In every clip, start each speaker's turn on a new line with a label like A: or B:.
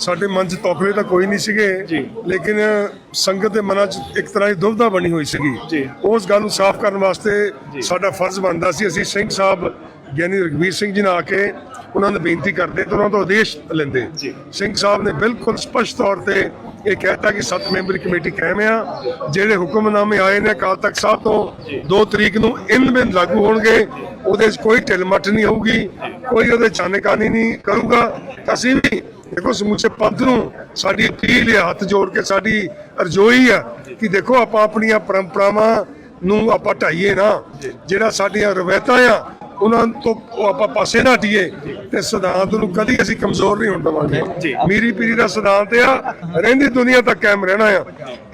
A: ਸਾਡੇ ਮਨ 'ਚ ਤੌਖਲੇ ਤਾਂ ਕੋਈ ਨਹੀਂ ਸੀਗੇ। ਲੇਕਿਨ ਸੰਗਤ ਦੇ ਮਨਾਂ 'ਚ ਇੱਕ ਤਰ੍ਹਾਂ ਦੀ ਦੁਬਦਾ ਬਣੀ ਹੋਈ ਸੀਗੀ। ਉਸ ਗੱਲ ਨੂੰ ਸਾਫ਼ ਕਰਨ ਵਾਸਤੇ ਸਾਡਾ ਫਰਜ਼ ਬਣਦਾ ਸੀ ਅਸੀਂ ਸਿੰਘ ਸਾਹਿਬ ਗਿਆਨੀ ਰਘਵੀਰ ਸਿੰਘ ਜੀ ਨਾਲ ਆ ਕੇ ਉਹਨਾਂ ਨੂੰ ਬੇਨਤੀ ਕਰਦੇ ਤੇ ਉਹਨਾਂ ਤੋਂ ਆਦੇਸ਼ ਲੈਂਦੇ। ਸਿੰਘ ਸਾਹਿਬ ਨੇ ਬਿਲਕੁਲ ਸਪਸ਼ਟ ਤੌਰ ਤੇ ਇਹ ਕਹਿਤਾ ਕਿ ਸੱਤ ਮੈਂਬਰੀ ਕਮੇਟੀ ਕਾਇਮ ਆ ਜਿਹੜੇ ਹੁਕਮਨਾਮੇ ਆਏ ਨੇ ਅਕਾਲ ਤਖਤ ਸਾਹਿਬ ਤੋਂ 2 ਤਰੀਕ ਨੂੰ ਇਨ ਬਿਨ ਲਾਗੂ ਹੋਣਗੇ ਉਹਦੇ 'ਚ ਕੋਈ ਢਿਲਮਟ ਨਹੀਂ ਹੋਊਗੀ ਕੋਈ ਉਹਦੇ ਚਾਨੇਕਾਨੀ ਨਹੀਂ ਕਰੂਗਾ ਅਸੀਂ ਵੀ ਦੇਖੋ ਸਮੁੱਚੇ ਪੰਥ ਨੂੰ ਸਾਡੀ ਅਪੀਲ ਹੈ ਹੱਥ ਜੋੜ ਕੇ ਸਾਡੀ ਅਰਜ਼ੋਈ ਆ ਕਿ ਦੇਖੋ ਆਪਾਂ ਆਪਣੀਆਂ ਪਰੰਪਰਾਵਾਂ ਨੂੰ ਆਪਾਂ ਢਾਈਏ ਨਾ। ਜਿਹੜਾ ਸਾਡੀਆਂ ਰਵਾਇਤਾਂ ਆ ਉਹਨਾਂ ਤੋਂ ਆਪਾਂ ਪਾਸੇ ਨਾ ਹਟੀਏ ਤੇ ਸਿਧਾਂਤ ਨੂੰ ਕਦੀ ਅਸੀਂ ਕਮਜ਼ੋਰ ਨਹੀਂ ਹੋਣ ਦੇਵਾਂਗੇ। ਮੀਰੀ ਪੀਰੀ ਦਾ ਸਿਧਾਂਤ ਆ ਰਹਿੰਦੀ ਦੁਨੀਆ ਤੱਕ ਕਾਇਮ ਰਹਿਣਾ ਆ।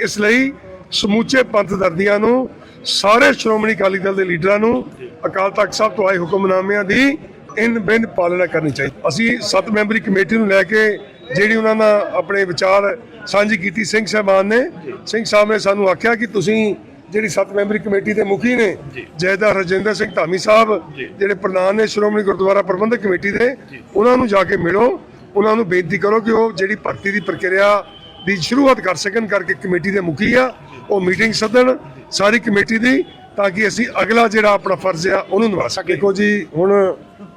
A: ਇਸ ਲਈ ਸਮੂਚੇ ਪੰਥ ਦਰਦੀਆਂ ਨੂੰ ਸਾਰੇ ਸ਼੍ਰੋਮਣੀ ਅਕਾਲੀ ਦਲ ਦੇ ਲੀਡਰਾਂ ਨੂੰ ਅਕਾਲ ਤਖਤ ਸਾਹਿਬ ਤੋਂ ਆਏ ਹੁਕਮਨਾਮਿਆਂ ਦੀ ਇਨ ਬਿਨ ਪਾਲਣਾ ਕਰਨੀ ਚਾਹੀਦੀ। ਅਸੀਂ ਸੱਤ ਮੈਂਬਰੀ ਕਮੇਟੀ ਨੂੰ ਲੈ ਕੇ ਜਿਹੜੀ ਉਹਨਾਂ ਨਾਲ ਆਪਣੇ ਵਿਚਾਰ ਸਾਂਝੀ ਕੀਤੀ ਸਿੰਘ ਸਾਹਿਬਾਨ ਨੇ। ਸਿੰਘ ਸਾਹਿਬ ਨੇ ਸਾਨੂੰ ਆਖਿਆ ਕਿ ਤੁਸੀਂ ਜਿਹੜੀ ਸੱਤ ਮੈਂਬਰੀ ਕਮੇਟੀ ਦੇ ਮੁਖੀ ਨੇ ਜੈਦਾ ਰਜਿੰਦਰ ਸਿੰਘ ਧਾਮੀ ਸਾਹਿਬ ਜਿਹੜੇ ਪ੍ਰਧਾਨ ਨੇ ਸ਼੍ਰੋਮਣੀ ਗੁਰਦੁਆਰਾ ਪ੍ਰਬੰਧਕ ਕਮੇਟੀ ਦੇ ਉਹਨਾਂ ਨੂੰ ਜਾ ਕੇ ਮਿਲੋ। ਉਹਨਾਂ ਨੂੰ ਬੇਨਤੀ ਕਰੋ ਕਿ ਉਹ ਜਿਹੜੀ ਭਰਤੀ ਦੀ ਪ੍ਰਕਿਰਿਆ ਦੀ ਸ਼ੁਰੂਆਤ ਕਰ ਸਕਣ ਕਰਕੇ ਕਮੇਟੀ ਦੇ ਮੁਖੀ ਆ। ਉਹ ਮੀਟਿੰਗ ਸੱਦਣ। ਸਾਰੀ ਕਮੇਟੀ ਦੀ ਤਾਂ ਕਿ ਅਸੀਂ ਅਗਲਾ ਜਿਹੜਾ ਆਪਣਾ ਫਰਜ਼ ਆ ਉਹਨੂੰ ਨਿਭਾ ਸਕੀਏ। ਦੇਖੋ ਜੀ ਹੁਣ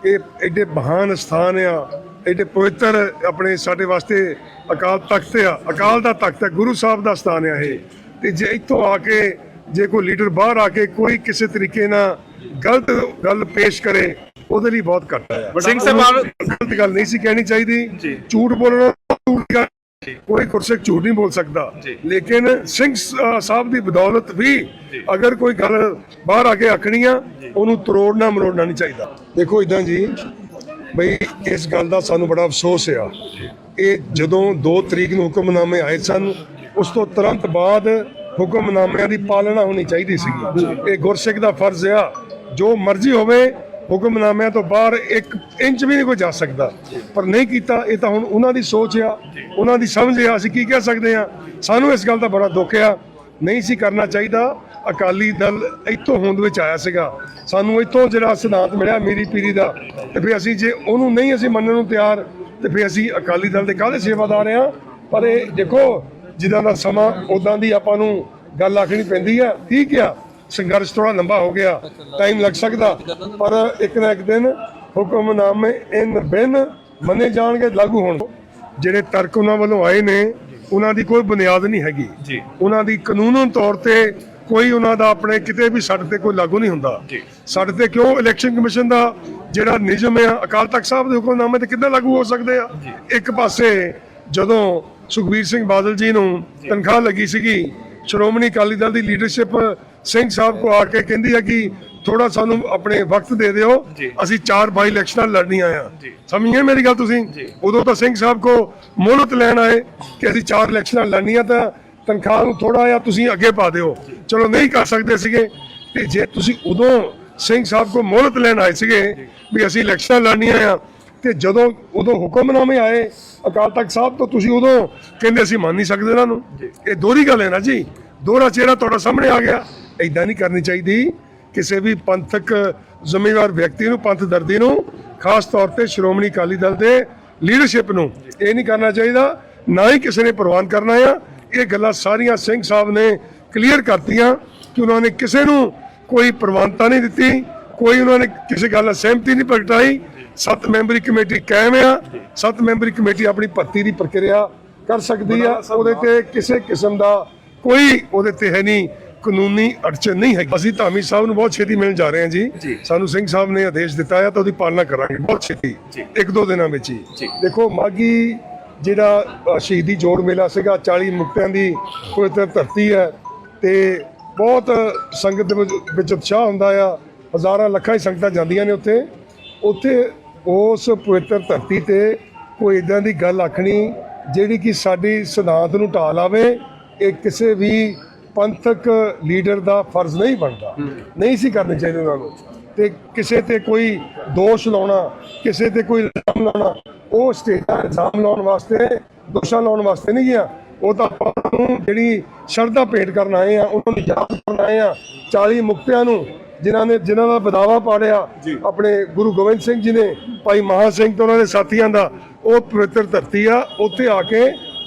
A: ਇਹ ਐਡੇ ਮਹਾਨ ਸਥਾਨ ਆ ਐਡੇ ਪਵਿੱਤਰ ਆਪਣੇ ਸਾਡੇ ਵਾਸਤੇ ਅਕਾਲ ਤਖਤ ਆ। ਅਕਾਲ ਦਾ ਤਖਤ ਹੈ ਗੁਰੂ ਸਾਹਿਬ ਦਾ ਸਥਾਨ ਆ ਇਹ। ਤੇ ਜੇ ਇੱਥੋਂ ਆ ਕੇ ਜੇ ਕੋਈ ਲੀਡਰ ਬਾਹਰ ਆ ਕੇ ਕੋਈ ਕਿਸੇ ਤਰੀਕੇ ਨਾਲ ਗਲਤ ਗੱਲ ਪੇਸ਼ ਕਰੇ ਉਹਦੇ ਲਈ ਬਹੁਤ ਘੱਟ ਹੈ
B: ਸਿੰਘ ਸਾਹਿਬਾਨ
A: ਗਲਤ ਗੱਲ ਨਹੀਂ ਸੀ ਕਹਿਣੀ ਚਾਹੀਦੀ। ਝੂਠ ਬੋਲਣਾ ਝੂਠ ਗੱਲ ਕੋਈ ਗੁਰਸਿੱਖ ਝੂਠ ਨਹੀਂ ਬੋਲ ਸਕਦਾ। ਲੇਕਿਨ ਸਿੰਘ ਸਾਹਿਬ ਦੀ ਬਦੌਲਤ ਵੀ ਅਗਰ ਕੋਈ ਗੱਲ ਬਾਹਰ ਆ ਕੇ ਆਖਣੀ ਆ ਉਹਨੂੰ ਤਰੋੜਨਾ ਮਰੋੜਨਾ ਨਹੀਂ ਚਾਹੀਦਾ। ਦੇਖੋ ਇਦਾਂ ਜੀ ਬਈ ਇਸ ਗੱਲ ਦਾ ਸਾਨੂੰ ਬੜਾ ਅਫਸੋਸ ਆ। ਇਹ ਜਦੋਂ 2 ਤਰੀਕ ਨੂੰ ਹੁਕਮਨਾਮੇ ਆਏ ਸਨ ਉਸ ਤੋਂ ਤੁਰੰਤ ਬਾਅਦ ਹੁਕਮਨਾਮਿਆਂ ਦੀ ਪਾਲਣਾ ਹੋਣੀ ਚਾਹੀਦੀ ਸੀ ਇਹ ਗੁਰਸਿੱਖ ਦਾ ਫਰਜ਼ ਆ। ਜੋ ਮਰਜ਼ੀ ਹੋਵੇ ਹੁਕਮਨਾਮਿਆਂ ਤੋਂ ਬਾਹਰ ਇੱਕ ਇੰਚ ਵੀ ਨਹੀਂ ਕੋਈ ਜਾ ਸਕਦਾ। ਪਰ ਨਹੀਂ ਕੀਤਾ, ਇਹ ਤਾਂ ਹੁਣ ਉਹਨਾਂ ਦੀ ਸੋਚ ਆ, ਉਹਨਾਂ ਦੀ ਸਮਝ ਆ, ਅਸੀਂ ਕੀ ਕਹਿ ਸਕਦੇ ਆ? ਸਾਨੂੰ ਇਸ ਗੱਲ ਦਾ ਬੜਾ ਦੁੱਖ ਆ। ਨਹੀਂ ਸੀ ਕਰਨਾ ਚਾਹੀਦਾ। ਅਕਾਲੀ ਦਲ ਇੱਥੋਂ ਹੋਂਦ ਵਿੱਚ ਆਇਆ ਸੀਗਾ। ਸਾਨੂੰ ਇੱਥੋਂ ਜਿਹੜਾ ਸਿਧਾਂਤ ਮਿਲਿਆ ਮੇਰੀ ਪੀਰੀ ਦਾ, ਤੇ ਫਿਰ ਅਸੀਂ ਜੇ ਉਹਨੂੰ ਨਹੀਂ ਅਸੀਂ ਮੰਨਣ ਨੂੰ ਤਿਆਰ, ਤੇ ਫਿਰ ਅਸੀਂ ਅਕਾਲੀ ਦਲ ਦੇ ਕਾਹਦੇ ਸੇਵਾਦਾਰ ਆ? ਪਰ ਇਹ ਦੇਖੋ, ਜਿੱਦਾਂ ਦਾ ਸਮਾਂ ਉਦਾਂ ਦੀ ਆਪਾਂ ਨੂੰ ਗੱਲ ਆਖਣੀ ਪੈਂਦੀ ਆ। ਠੀਕ ਆ। ਸੰਘਰਸ਼ ਥੋੜਾ ਲੰਬਾ ਹੋ ਗਿਆ ਟਾਈਮ ਲੱਗ ਸਕਦਾ ਪਰ ਇੱਕ ਨਾ ਇੱਕ ਦਿਨ ਹੁਕਮਨਾਮੇ ਇਨ ਬਿਨ ਮੰਨੇ ਜਾਣਗੇ ਲਾਗੂ ਹੋਣ। ਜਿਹੜੇ ਤਰਕ ਉਹਨਾਂ ਵੱਲੋਂ ਆਏ ਨੇ ਉਹਨਾਂ ਦੀ ਕੋਈ ਬੁਨਿਆਦ ਨਹੀਂ ਹੈਗੀ।
B: ਜੀ।
A: ਉਹਨਾਂ ਦੀ ਕਾਨੂੰਨਨ ਤੌਰ ਤੇ ਕੋਈ ਉਹਨਾਂ ਦਾ ਆਪਣੇ ਕਿਤੇ ਵੀ ਸਾਡੇ ਤੇ ਕੋਈ ਲਾਗੂ ਨਹੀਂ ਹੁੰਦਾ। ਸਾਡੇ ਤੇ ਕਿਉਂ ਇਲੈਕਸ਼ਨ ਕਮਿਸ਼ਨ ਦਾ ਜਿਹੜਾ ਨਿਯਮ ਆ ਅਕਾਲ ਤਖਤ ਸਾਹਿਬ ਦੇ ਹੁਕਮਨਾਮੇ ਤੇ ਕਿੱਦਾਂ ਲਾਗੂ ਹੋ ਸਕਦੇ ਆ? ਇੱਕ ਪਾਸੇ ਜਦੋਂ ਸੁਖਬੀਰ ਸਿੰਘ ਬਾਦਲ ਜੀ ਨੂੰ ਤਨਖਾਹ ਲੱਗੀ ਸੀਗੀ ਸ਼੍ਰੋਮਣੀ ਅਕਾਲੀ ਦਲ ਦੀ ਲੀਡਰਸ਼ਿਪ ਸਿੰਘ ਸਾਹਿਬ ਕੋ ਆ ਕੇ ਕਹਿੰਦੀ ਹੈ ਕਿ ਥੋੜਾ ਸਾਨੂੰ ਆਪਣੇ ਵਕਤ ਦੇ ਦਿਓ। ਅਸੀਂ ਚਾਰ ਬਾਈ ਇਲੈਕਸ਼ਨਾਂ ਲੜਨੀਆਂ ਆ। ਸਮਝੀਏ ਮੇਰੀ ਗੱਲ ਤੁਸੀਂ। ਉਦੋਂ ਤਾਂ ਸਿੰਘ ਸਾਹਿਬ ਕੋ ਮੋਹਲਤ ਲੈਣ ਆਏ ਕਿ ਅਸੀਂ ਚਾਰ ਇਲੈਕਸ਼ਨਾਂ ਲੜਨੀਆਂ ਤਾਂ ਤਨਖਾਹ ਨੂੰ ਥੋੜਾ ਜਿਹਾ ਤੁਸੀਂ ਅੱਗੇ ਪਾ ਦਿਓ। ਚਲੋ ਨਹੀਂ ਕਰ ਸਕਦੇ ਸੀਗੇ। ਤੇ ਜੇ ਤੁਸੀਂ ਉਦੋਂ ਸਿੰਘ ਸਾਹਿਬ ਕੋ ਮੋਹਲਤ ਲੈਣ ਆਏ ਸੀਗੇ ਵੀ ਅਸੀਂ ਇਲੈਕਸ਼ਨਾਂ ਲੜਨੀਆਂ ਆ ਤੇ ਜਦੋਂ ਉਦੋਂ ਹੁਕਮਨਾਮੇ ਆਏ ਅਕਾਲ ਤਖਤ ਸਾਹਿਬ ਤੋਂ ਤੁਸੀਂ ਉਦੋਂ ਕਹਿੰਦੇ ਅਸੀਂ ਮੰਨ ਨਹੀਂ ਸਕਦੇ ਇਹਨਾਂ ਨੂੰ। ਇਹ ਦੋਹਰੀ ਗੱਲ ਹੈ ਨਾ ਜੀ। ਦੋਹਰਾ ਚਿਹਰਾ ਤੁਹਾਡਾ ਸਾਹਮਣੇ ਆ ਗਿਆ। ਐਦਾਂ ਨਹੀਂ ਕਰਨੀ ਚਾਹੀਦੀ ਕਿਸੇ ਵੀ ਪੰਥਕ ਜ਼ਿੰਮੇਵਾਰ ਵਿਅਕਤੀ ਨੂੰ ਪੰਥ ਦਰਦੀ ਨੂੰ ਖਾਸ ਤੌਰ ਤੇ ਸ਼੍ਰੋਮਣੀ ਅਕਾਲੀ ਦਲ ਦੇ ਲੀਡਰਸ਼ਿਪ ਨੂੰ ਇਹ ਨਹੀਂ ਕਰਨਾ ਚਾਹੀਦਾ ਨਾ ਹੀ ਕਿਸੇ ਨੇ ਪ੍ਰਵਾਨ ਕਰਨਾ ਆ। ਇਹ ਗੱਲਾਂ ਸਾਰੀਆਂ ਸਿੰਘ ਸਾਹਿਬ ਨੇ ਕਲੀਅਰ ਕਰਤੀਆਂ ਕਿ ਉਹਨਾਂ ਨੇ ਕਿਸੇ ਨੂੰ ਕੋਈ ਪ੍ਰਵਾਨਤਾ ਨਹੀਂ ਦਿੱਤੀ ਕੋਈ ਉਹਨਾਂ ਨੇ ਕਿਸੇ ਗੱਲ ਨਾਲ ਸਹਿਮਤੀ ਨਹੀਂ ਪ੍ਰਗਟਾਈ। ਸੱਤ ਮੈਂਬਰੀ ਕਮੇਟੀ ਕਾਇਮ ਆ ਸੱਤ ਮੈਂਬਰੀ ਕਮੇਟੀ ਆਪਣੀ ਭਰਤੀ ਦੀ ਪ੍ਰਕਿਰਿਆ ਕਰ ਸਕਦੀ ਆ। ਉਹਦੇ ਤੇ ਕਿਸੇ ਕਿਸਮ ਦਾ ਕੋਈ ਉਹਦੇ ਤੇ ਹੈ ਨਹੀਂ ਕਾਨੂੰਨੀ ਅੜਚਨ ਨਹੀਂ ਹੈ ਅਸੀਂ ਧਾਮੀ ਸਾਹਿਬ ਨੂੰ ਬਹੁਤ ਛੇਤੀ ਮਿਲਣ ਜਾ ਰਹੇ ਹਾਂ ਜੀ। ਸਾਨੂੰ ਸਿੰਘ ਸਾਹਿਬ ਨੇ ਆਦੇਸ਼ ਦਿੱਤਾ ਹੈ ਤਾਂ ਉਹਦੀ ਪਾਲਣਾ ਕਰਾਂਗੇ। ਬਹੁਤ ਛੇਤੀ। ਇੱਕ ਦੋ ਦਿਨਾਂ ਵਿੱਚ ਹੀ। ਦੇਖੋ ਮਾਗੀ ਜਿਹੜਾ ਸ਼ਹੀਦੀ ਜੋੜ ਮੇਲਾ ਸੀਗਾ 40 ਮੁਕਤਿਆਂ ਦੀ ਪਵਿੱਤਰ ਧਰਤੀ ਹੈ ਤੇ ਬਹੁਤ ਸੰਗਤ ਦੇ ਵਿੱਚ- ਉਤਸ਼ਾਹ ਹੁੰਦਾ ਆ। ਹਜ਼ਾਰਾਂ ਲੱਖਾਂ ਹੀ ਸੰਗਤਾਂ ਜਾਂਦੀਆਂ ਨੇ ਉੱਥੇ। ਉੱਥੇ ਉਸ ਪਵਿੱਤਰ ਧਰਤੀ ਤੇ ਕੋਈ ਇਦਾਂ ਦੀ ਗੱਲ ਆਖਣੀ ਜਿਹੜੀ ਕਿ ਸਾਡੀ ਸਿਧਾਂਤ ਨੂੰ ਢਾਹ ਲਾਵੇ। ਇਹ ਕਿਸੇ ਵੀ ਪੰਥਕ ਲੀਡਰ ਦਾ ਫਰਜ਼ ਨਹੀਂ ਬਣਦਾ। ਨਹੀਂ ਸੀ ਕਰਨੇ ਚਾਹੀਦੇ ਉਹਨਾਂ ਨੂੰ। ਤੇ ਕਿਸੇ ਤੇ ਕੋਈ ਦੋਸ਼ ਲਾਉਣਾ ਕਿਸੇ ਤੇ ਕੋਈ ਇਲਜ਼ਾਮ ਲਾਉਣਾ ਉਹ ਸਟੇਟਾਂ ਇਲਜ਼ਾਮ ਲਾਉਣ ਵਾਸਤੇ ਦੋਸ਼ਾਂ ਲਾਉਣ ਵਾਸਤੇ ਨਹੀਂ ਗਿਆ। ਉਹ ਤਾਂ ਆਪਾਂ ਨੂੰ ਜਿਹੜੀ ਸ਼ਰਧਾ ਭੇਟ ਕਰਨ ਆਏ ਆ ਉਹਨਾਂ ਨੂੰ ਯਾਦ ਕਰਨ ਆਏ ਆ 40 ਮੁਕਤਿਆਂ ਨੂੰ ਜਿਨ੍ਹਾਂ ਨੇ ਜਿਨ੍ਹਾਂ ਦਾ ਬਦਾਵਾ ਪਾੜਿਆ ਆਪਣੇ ਗੁਰੂ ਗੋਬਿੰਦ ਸਿੰਘ ਜੀ ਨੇ ਭਾਈ ਮਹਾ ਸਿੰਘ ਤੇ ਉਹਨਾਂ ਦੇ ਸਾਥੀਆਂ ਦਾ ਉਹ ਪਵਿੱਤਰ ਧਰਤੀ ਆ ਉੱਥੇ ਆ ਕੇ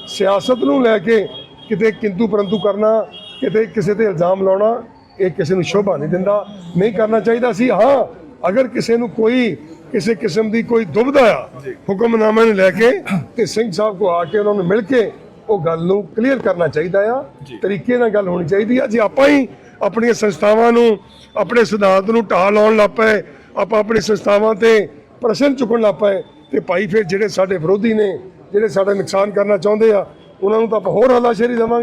A: ਸਿਆਸਤ ਨੂੰ ਲੈ ਕੇ ਕਿਤੇ ਕਿੰਤੂ ਪਰੰਤੂ ਕਰਨਾ ਕਿਤੇ ਕਿਸੇ ਤੇ ਇਲਜ਼ਾਮ ਲਾਉਣਾ ਇਹ ਕਿਸੇ ਨੂੰ ਸ਼ੋਭਾ ਨਹੀਂ ਦਿੰਦਾ। ਨਹੀਂ ਕਰਨਾ ਚਾਹੀਦਾ ਸੀ। ਹਾਂ ਅਗਰ ਕਿਸੇ ਨੂੰ ਕੋਈ ਕਿਸੇ ਕਿਸਮ ਦੀ ਕੋਈ ਦੁਬਿਧਾ ਆ ਹੁਕਮਨਾਮੇ ਨੂੰ ਲੈ ਕੇ ਤੇ ਸਿੰਘ ਸਾਹਿਬ ਕੋ ਆ ਕੇ ਉਹਨਾਂ ਨੂੰ ਮਿਲ ਕੇ ਉਹ ਗੱਲ ਨੂੰ ਕਲੀਅਰ ਕਰਨਾ ਚਾਹੀਦਾ ਆ। ਤਰੀਕੇ ਨਾਲ ਗੱਲ ਹੋਣੀ ਚਾਹੀਦੀ ਆ। ਜੇ ਆਪਾਂ ਹੀ ਆਪਣੀਆਂ ਸੰਸਥਾਵਾਂ ਨੂੰ ਆਪਣੇ ਸਿਧਾਂਤ ਨੂੰ ਢਾਹ ਲਾਉਣ ਲੱਗ ਪਏ ਆਪਾਂ ਆਪਣੀ ਸੰਸਥਾਵਾਂ ਤੇ ਪ੍ਰਸ਼ਨ ਚੁੱਕਣ ਲੱਗ ਪਏ ਤੇ ਭਾਈ ਫਿਰ ਜਿਹੜੇ ਸਾਡੇ ਵਿਰੋਧੀ ਨੇ ਜਿਹੜੇ ਸਾਡਾ ਨੁਕਸਾਨ ਕਰਨਾ ਚਾਹੁੰਦੇ ਆ ਉਹਨਾਂ ਨੂੰ ਤਾਂ ਆਪਾਂ ਹੋਰ ਹੱਲਾਸ਼ੇਰੀ ਦੇਵਾਂਗੇ।